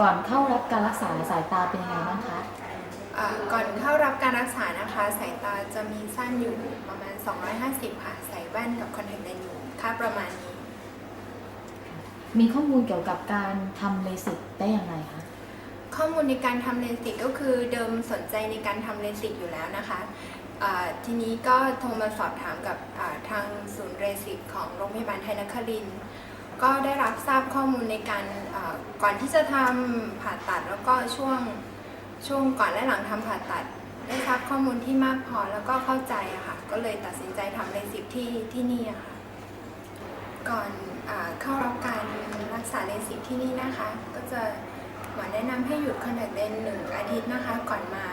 ก่อนเข้ารับการรักษาสายตาเป็นยังไงบ้างคะอ่าก่อนเข้ารับการรักษานะคะ สายตาจะมีสั้นอยู่ประมาณ 250 ค่ะ ใส่แว่นกับคอนแทคเลนส์อยู่ค่าประมาณนี้ มีข้อมูลเกี่ยวกับการทำเลสิกได้อย่างไรคะ ข้อมูลในการทำเลสิกก็คือเดิมสนใจในการทำเลสิกอยู่แล้วนะคะอ่าทีนี้ก็โทรมาสอบถามกับอ่าทางศูนย์เลสิกของโรงพยาบาลไทยนครินทร์ ก็ได้รับทราบข้อมูลในการก่อนที่จะทำผ่าตัดแล้วก็ช่วงช่วงก่อนและหลังทำผ่าตัด ได้ทราบข้อมูลที่มากพอแล้วก็เข้าใจอะค่ะ ก็เลยตัดสินใจทำเลสิกที่ที่นี่อะค่ะ ก่อนอเข้ารับการรักษาเลสิกที่นี่นะคะ ก็จะหมอแนะนำให้หยุดคอนแทคเลนส์หนึ่งอาทิตย์นะคะ ก่อนมา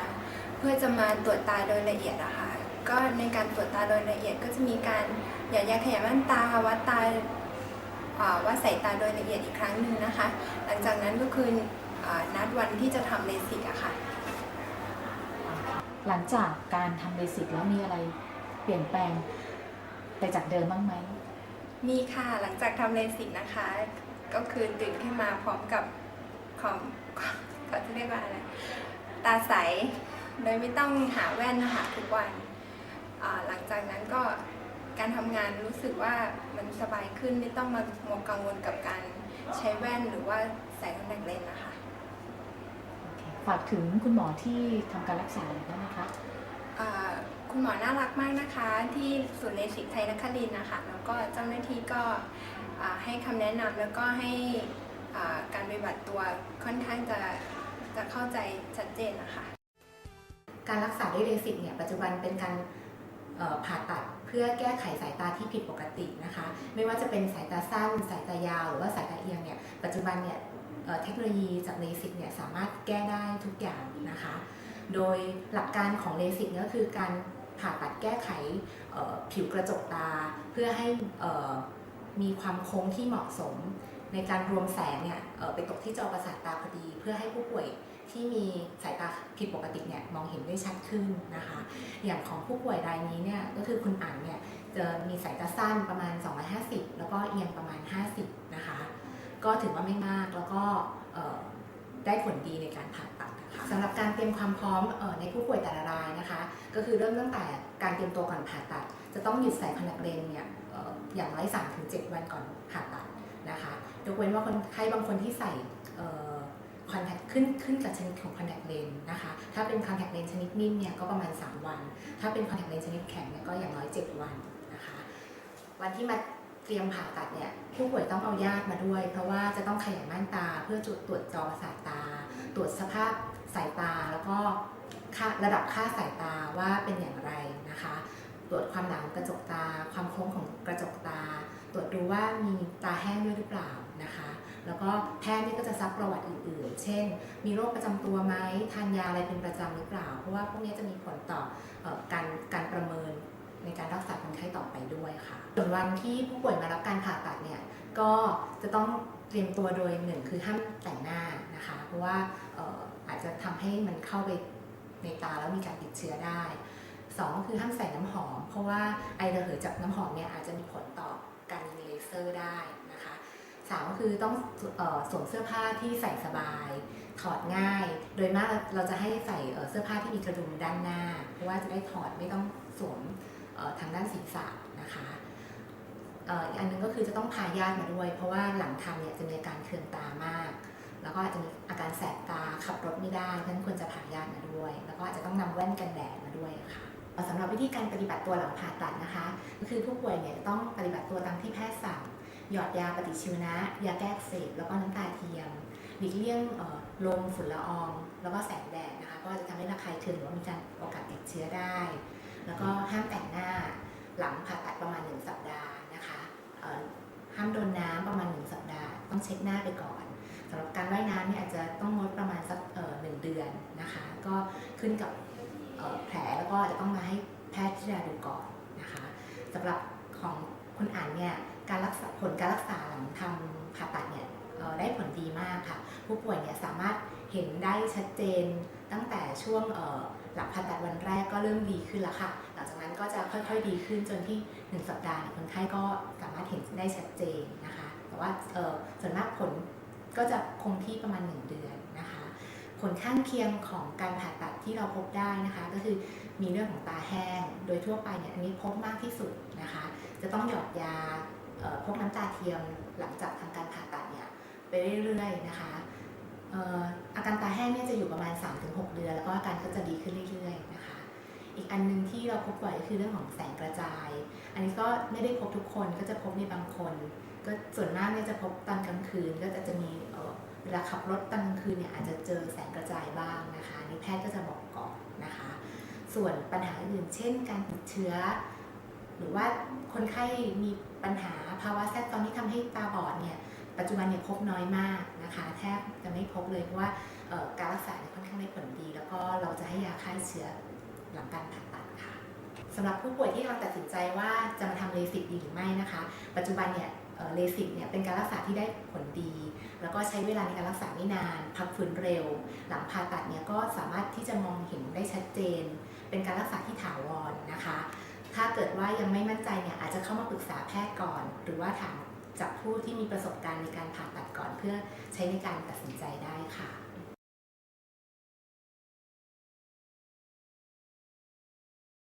เพื่อจะมาตรวจตาโดยละเอียดอะค่ะก็ในการตรวจตาโดยละเอียดก็จะมีการหยอดยาขยายม่านตาวัดตา วัดสายตาโดยละเอียดอีกครั้งหนึ่งนะคะ หลังจากนั้นก็คืออานัดวันที่จะทำเลสิกอะค่ะ หลังจากการทำเลสิกแล้วมีอะไรเปลี่ยนแปลงไปจากเดิมบ้างไหม มีค่ะหลังจากทำเลสิกนะคะ ก็คือตื่นขึ้นมาพร้อมกับความเขาจะเรียกว่าอะไร ตาใสโดยไม่ต้องหาแว่นนะคะทุกวันอ่าหลังจากนั้นก็ การทำงานรู้สึกว่ามันสบายขึ้นไม่ต้องมามัวกังวลกับการใช้แว่นหรือว่าใส่คอนแทคเลนส์นะคะฝากถึงคุณหมอที่ทำการรักษาหน่อยได้ไหมคะ อ่าคุณหมอน่ารักมากนะคะ ที่ศูนย์เลสิกไทยนครินทร์นะคะแล้วก็เจ้าหน้าที่ก็อ่าให้คำแนะนำแล้วก็ให้อ่าการปฏิบัติตัวค่อนข้างจะจะเข้าใจชัดเจนนะคะ การรักษาด้วยเลสิกเนี่ยปัจจุบันเป็นการเอ่อผ่าตัดเพื่อแก้ไขสายตาที่ผิดปกตินะคะ ไม่ว่าจะเป็นสายตาสั้น สายตายาว หรือว่าสายตาเอียงเนี่ยปัจจุบันเนี่ยเทคโนโลยีจากเลสิกเนี่ยสามารถแก้ได้ทุกอย่างนะคะ โดยหลักการของเลสิกก็คือการผ่าตัดแก้ไขผิวกระจกตา เพื่อให้มีความโค้งที่เหมาะสม ในการรวมแสงเนี่ยไปตกที่จอประสาทตาพอดี เพื่อให้ผู้ป่วย ที่มีสายตาผิดปกติเนี่ยมองเห็นได้ชัดขึ้นนะคะ อย่างของผู้ป่วยรายนี้เนี่ยก็คือคุณอั๋นเนี่ยจะมีสายตาสั้นประมาณ 250 แล้วก็เอียงประมาณ 50 นะคะ ก็ถือว่าไม่มากแล้วก็ได้ผลดีในการผ่าตัดนะคะสำหรับการเตรียมความพร้อมในผู้ป่วยแต่ละรายนะคะ ก็คือเริ่มตั้งแต่การเตรียมตัวก่อนผ่าตัด จะต้องหยุดใส่คอนแทคเลนส์เนี่ยอ่ออย่างน้อย3-7 วันก่อนผ่าตัดนะคะยกเว้นว่าคนไข้บางคนที่ใส่ อนแทคขึ้นขึ้นกับชนิดของคอนแทคเลนส์นะคะ ถ้าเป็นคอนแทคเลนส์ชนิดนิ่มเนี่ยก็ประมาณ 3 วัน ถ้าเป็นคอนแทคเลนส์ชนิดแข็งเนี่ยก็อย่างน้อย 7 วันนะคะ วันที่มาเตรียมผ่าตัดเนี่ยผู้ป่วยต้องเอาญาติมาด้วย เพราะว่าจะต้องขยายม่านตาเพื่อจุดตรวจจอประสาทตา ตรวจสภาพสายตาแล้วก็ค่าระดับค่าสายตาว่าเป็นอย่างไรนะคะ ตรวจความหนากระจกตา ความโค้งของกระจกตา ตรวจดูว่ามีตาแห้งด้วยหรือเปล่า แล้วก็แพทย์นี่ก็จะซักประวัติอื่นๆ เช่น มีโรคประจำตัวไหมทานยาอะไรเป็นประจำหรือเปล่า เพราะว่าพวกนี้จะมีผลต่ออการการประเมินในการรักษาคนไข้ต่อไปด้วยค่ะ ส่วนวันที่ผู้ป่วยมารับการผ่าตัดเนี่ยก็จะต้องเตรียมตัวโดยหนึ่งคือห้ามแต่งหน้านะคะ เพราะว่าอออาจจะทำให้มันเข้าไปในตาแล้วมีการติดเชื้อได้สองคือห้ามใส่น้ำหอม เพราะว่าไอระเหยจากน้ำหอมเนี่ยอาจจะมีผลต่อการยิงเลเซอร์ได้ สามก็คือต้องออสวมเสื้อผ้าที่ใส่สบาย ถอดง่าย โดยมากเราจะให้ใส่เสื้อผ้าที่มีกระดุมด้านหน้า เพราะว่าจะได้ถอดไม่ต้องสวมทางด้านศีรษะนะคะอีกอันหนึงก็คือจะต้องพาญาติมาด้วย เพราะว่าหลังทำเนี่ยจะมีอาการเคืองตามาก แล้วก็อาจจะมีอาการแสบตาขับรถไม่ได้ฉะนั้นควรจะพาญาติมาด้วย แล้วก็อาจจะต้องนำแว่นกันแดดมาด้วยค่ะเอ่อสำหรับวิธีการปฏิบัติตัวหลังผ่าตัดนะคะ ก็คือผู้ป่วยเนี่ยจะต้องปฏิบัติตัวตามที่แพทย์สั่ง หยอดยาปฏิชีวนะ ยาแก้เสบแล้วก็น้ำตาเทียมหลีกเลี่ยงลมฝุ่นละออง แล้วก็แสงแดดนะคะก็จะทำให้ระคายเคืองหรือว่ามีการโอกาสติดเชื้อได้ แล้วก็ห้ามแต่งหน้าหลังผ่าตัดประมาณ 1 สัปดาห์นะคะห้ามโดนน้ำประมาณ 1 สัปดาห์ ต้องเช็ดหน้าไปก่อนสำหรับการว่ายน้ำเนี่ยอาจจะต้องงดประมาณสักหนึ่งเดือนนะคะ ก็ขึ้นกับแผลแล้วก็จะต้องมาให้แพทย์ที่ดูก่อนนะคะสำหรับของคุณอ่านเนี่ย ดีมากค่ะ ผู้ป่วยเนี่ยสามารถเห็นได้ชัดเจนตั้งแต่ช่วงหลังผ่าตัดวันแรกก็เริ่มดีขึ้นแล้วค่ะ หลังจากนั้นก็จะค่อยๆดีขึ้นจนที่ 1 สัปดาห์คนไข้ก็สามารถเห็นได้ชัดเจนนะคะ แต่ว่าส่วนมากผลก็จะคงที่ประมาณ 1 เดือนนะคะ ผลข้างเคียงของการผ่าตัดที่เราพบได้นะคะ ก็คือมีเรื่องของตาแห้ง โดยทั่วไปเนี่ยอันนี้พบมากที่สุดนะคะ จะต้องหยอดยาพวกน้ำตาเทียมหลังจากทำการผ่าตัด ไปเรื่อยๆนะคะอาการตาแห้งเนี่ยจะอยู่ประมาณ 3-6 เดือน แล้วก็อาการก็จะดีขึ้นเรื่อยๆนะคะ อีกอันหนึงที่เราพบบ่อยก็คือเรื่องของแสงกระจาย อันนี้ก็ไม่ได้พบทุกคนก็จะพบในบางคน ก็ส่วนมากเนี่ยจะพบตอนกลางคืนก็จะมีเวลาขับรถตอนกลางคืนเนี่ยอาจจะเจอแสงกระจายบ้างนะคะนนี่แพทย์ก็จะบอกก่อนนะคะ ส่วนปัญหาอื่นเช่น การติดเชื้อ หรือว่าคนไข้มีปัญหาภาวะแทรกซ้อนที่ทำให้ตาบอดเนี่ย ปัจจุบันเนี่ยพบน้อยมากนะคะแทบจะไม่พบเลยเพราะว่าการรักษาเนี่ยค่อนข้างได้ผลดี แล้วก็เราจะให้ยาฆ่าเชื้อหลังการผ่าตัดค่ะสำหรับผู้ป่วยที่กำลังตัดสินใจว่าจะมาทำเลสิกดีหรือไม่นะคะ ปัจจุบันเนี่ยเลสิกเนี่ยเป็นการรักษาที่ได้ผลดี แล้วก็ใช้เวลาในการรักษาไม่นาน พักฟื้นเร็ว หลังผ่าตัดเนี่ยก็สามารถที่จะมองเห็นได้ชัดเจน เป็นการรักษาที่ถาวรนะคะ ถ้าเกิดว่ายังไม่มั่นใจเนี่ยอาจจะเข้ามาปรึกษาแพทย์ก่อน หรือว่าถาม จากผู้ที่มีประสบการณ์ในการผ่าตัดก่อนเพื่อใช้ในการตัดสินใจได้ค่ะ